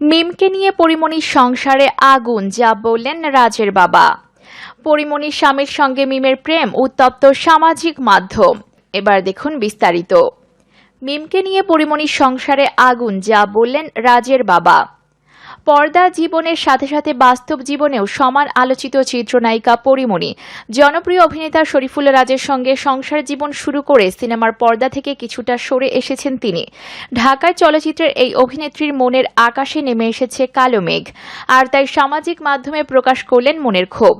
মিমকে নিয়ে পরিমণির সংসারে আগুন, যা বললেন রাজের বাবা। পরিমণির স্বামীর সঙ্গে মিমের প্রেম উত্তপ্ত সামাজিক মাধ্যম। এবার দেখুন বিস্তারিত। মিমকে নিয়ে পরিমণির সংসারে আগুন, যা বললেন রাজের বাবা। পর্দা জীবনের সাথে সাথে বাস্তব জীবনেও সমান আলোচিত চিত্রনায়িকা পরিমণি। জনপ্রিয় অভিনেতা শরীফুল রাজের সঙ্গে সংসার জীবন শুরু করে সিনেমার পর্দা থেকে কিছুটা সরে এসেছেন তিনি। ঢাকায় চলচ্চিত্রের এই অভিনেত্রীর মনের আকাশে নেমে এসেছে কালো মেঘ, আর তাই সামাজিক মাধ্যমে প্রকাশ করলেন মনের ক্ষোভ।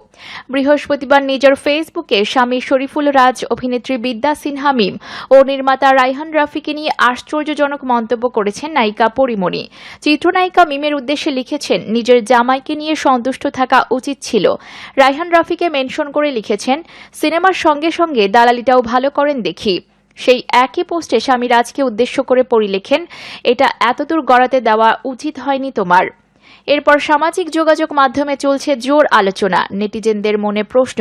বৃহস্পতিবার নিজের ফেসবুকে স্বামী শরীফুল রাজ, অভিনেত্রী বিদ্যা সিনহা মিম ও নির্মাতা রাইহান রাফিকে নিয়ে আশ্চর্যজনক মন্তব্য করেছেন নায়িকা পরিমণি। চিত্রনায়িকা মিমের উদ্দেশ্যে লিখেছেন, নিজের জামাইকে নিয়ে সন্তুষ্ট থাকা উচিত ছিল। রায়হান রাফিকে মেনশন করে লিখেছেন, সিনেমার সঙ্গে সঙ্গে দালালিটাও ভালো করেন দেখি। সেই একই পোস্টে স্বামী রাজকে উদ্দেশ্য করে পরিলেখেন এটা এতদূর গড়াতে দেওয়া উচিত হয়নি তোমার। এরপর সামাজিক যোগাযোগ মাধ্যমে চলছে জোর আলোচনা। নেটিজেনদের মনে প্রশ্ন,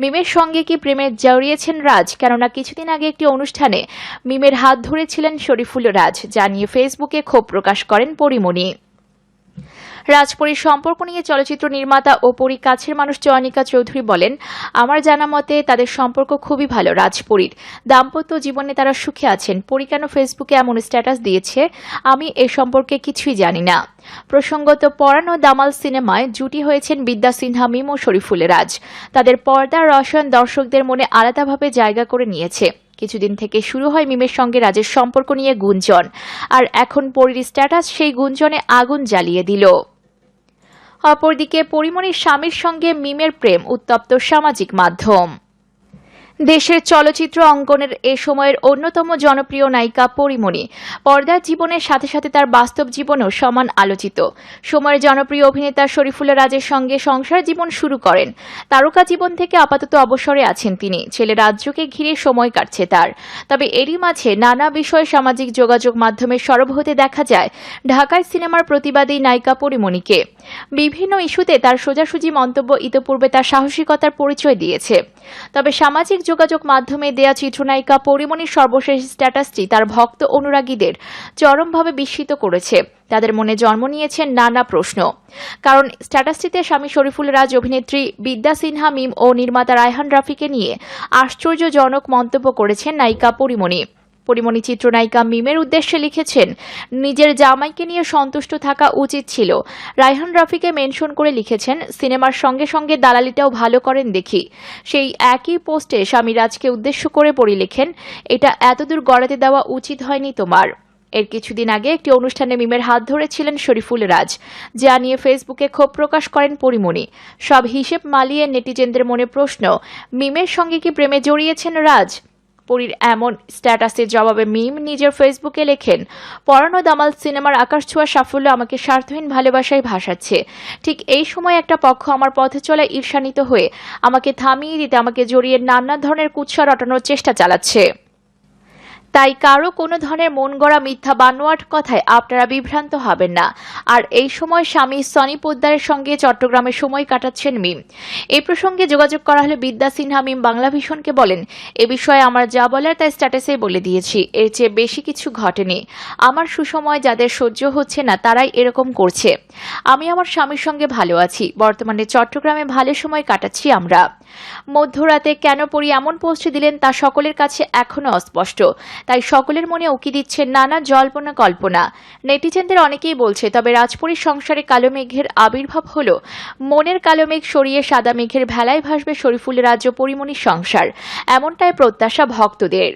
মিমের সঙ্গে কি প্রেমে জড়িয়েছেন রাজ? কেননা কিছুদিন আগে একটি অনুষ্ঠানে মিমের হাত ধরেছিলেন শরীফুল রাজ। জানিয়ে ফেসবুকে ক্ষোভ প্রকাশ করেন পরিমণি। রাজপরীর সম্পর্ক নিয়ে চলচ্চিত্র নির্মাতা ও পরী কাছের মানুষ চয়নিকা চৌধুরী বলেন, আমার জানা মতে তাদের সম্পর্ক খুবই ভালো রাজপরীর। দাম্পত্য জীবনে তারা সুখে আছেন। পরী কেন ফেসবুকে এমন স্ট্যাটাস দিয়েছে? আমি এ সম্পর্কে কিছুই জানি না। প্রসঙ্গত পরানো দামাল সিনেমায় জুটি হয়েছেন বিদ্যা সিনহা, মিম ও শরীফুল রাজ। তাদের পর্দার রসায়ন দর্শকদের মনে আলাদাভাবে জায়গা করে নিয়েছে। কিছুদিন থেকে শুরু হয় মিমের সঙ্গে রাজের সম্পর্ক নিয়ে গুঞ্জন। আর এখন পরীর স্ট্যাটাস সেই গুঞ্জনে আগুন জ্বালিয়ে দিল। অপরদিকে পরিমণির স্বামীর সঙ্গে মিমের প্রেম উত্তপ্ত সামাজিক মাধ্যম। দেশের চলচ্চিত্র অঙ্গনের এ সময়ের অন্যতম জনপ্রিয় নায়িকা পরিমণি। পর্দার জীবনের সাথে সাথে তার বাস্তব জীবনেও সমান আলোচিত। সময়ের জনপ্রিয় অভিনেতা শরীফুল রাজের সঙ্গে সংসার জীবন শুরু করেন। তারকা জীবন থেকে আপাতত অবসরে আছেন তিনি। ছেলে রাজ্যকে ঘিরে সময় কাটছে তার। তবে এরই মাঝে নানা বিষয়ে সামাজিক যোগাযোগ মাধ্যমে সরব হতে দেখা যায় ঢাকায় সিনেমার প্রতিবাদী নায়িকা পরিমণিকে। বিভিন্ন ইস্যুতে তার সোজাসুজি মন্তব্য ইতোপূর্বে তার সাহসিকতার পরিচয় দিয়েছে। তবে সামাজিক যোগাযোগ মাধ্যমে দেয়া চিত্রনায়িকা পরিমণির সর্বশেষ স্ট্যাটাসটি তার ভক্ত অনুরাগীদের চরমভাবে বিস্মিত করেছে। তাদের মনে জন্ম নিয়েছে নানা প্রশ্ন। কারণ স্ট্যাটাসটিতে স্বামী শরীফুল রাজ, অভিনেত্রী বিদ্যা সিনহা, মিম ও নির্মাতা রায়হান রাফিকে নিয়ে আশ্চর্যজনক মন্তব্য করেছেন নায়িকা পরিমণি। পরিমণি চিত্রনায়িকা মিমের উদ্দেশ্যে লিখেছেন, নিজের জামাইকে নিয়ে সন্তুষ্ট থাকা উচিত ছিল। রায়হান রাফিকে মেনশন করে লিখেছেন, সিনেমার সঙ্গে সঙ্গে দালালিটাও ভালো করেন দেখি। সেই একই পোস্টে স্বামী রাজকে উদ্দেশ্য করে পড়ি লেখেন, এটা এতদূর গড়াতে দেওয়া উচিত হয়নি তোমার। এর কিছুদিন আগে একটি অনুষ্ঠানে মিমের হাত ধরেছিলেন শরীফুল রাজ, যা নিয়ে ফেসবুকে ক্ষোভ প্রকাশ করেন পরিমণি। সব হিসেব মালিয়ে নেটিজেনদের মনে প্রশ্ন, মিমের সঙ্গে কি প্রেমে জড়িয়েছেন রাজ? পরীর এমন স্ট্যাটাসের জবাবে মিম নিজের ফেসবুকে লেখেন, পরানো দামাল সিনেমার আকাশ ছোঁয়া সাফল্য আমাকে স্বার্থহীন ভালোবাসায় ভাসাচ্ছে। ঠিক এই সময় একটা পক্ষ আমার পথে চলা ঈর্ষানিত হয়ে আমাকে থামিয়ে দিতে, আমাকে জড়িয়ে নানা ধরনের কুৎসা রটানোর চেষ্টা চালাচ্ছে। তাই কারও কোনো ধরনের মন গড়া মিথ্যা বানোয়াট কথায় আপনারা বিভ্রান্ত হবেন না। আর এই সময় স্বামী সনি পোদ্দারের সঙ্গে চট্টগ্রামে সময় কাটাচ্ছেন মিম। এই প্রসঙ্গে যোগাযোগ করা হলে বিদ্যা সিনহা মিম বাংলা ভীষণকে বলেন, এ বিষয়ে আমার যা বলার তাই স্ট্যাটাসে বলে দিয়েছি। এর চেয়ে বেশি কিছু ঘটেনি। আমার সুসময় যাদের সহ্য হচ্ছে না, তারাই এরকম করছে। আমি আমার স্বামীর সঙ্গে ভালো আছি। বর্তমানে চট্টগ্রামে ভালো সময় কাটাচ্ছি আমরা। মধ্যরাতে কেন পরি এমন পোস্ট দিলেন তা সকলের কাছে এখনও অস্পষ্ট। তাই সকলের মনে উকি দিচ্ছে নানা জল্পনা কল্পনা। নেটিজেনদের অনেকেই বলছে, তবে রাজপুরীর সংসারে কালো মেঘের আবির্ভাব হল। মনের কালো মেঘ সরিয়ে সাদা মেঘের ভেলায় ভাসবে শরীফুল রাজ্য পরিমণির সংসার। এমনটাই প্রত্যাশা ভক্তদের।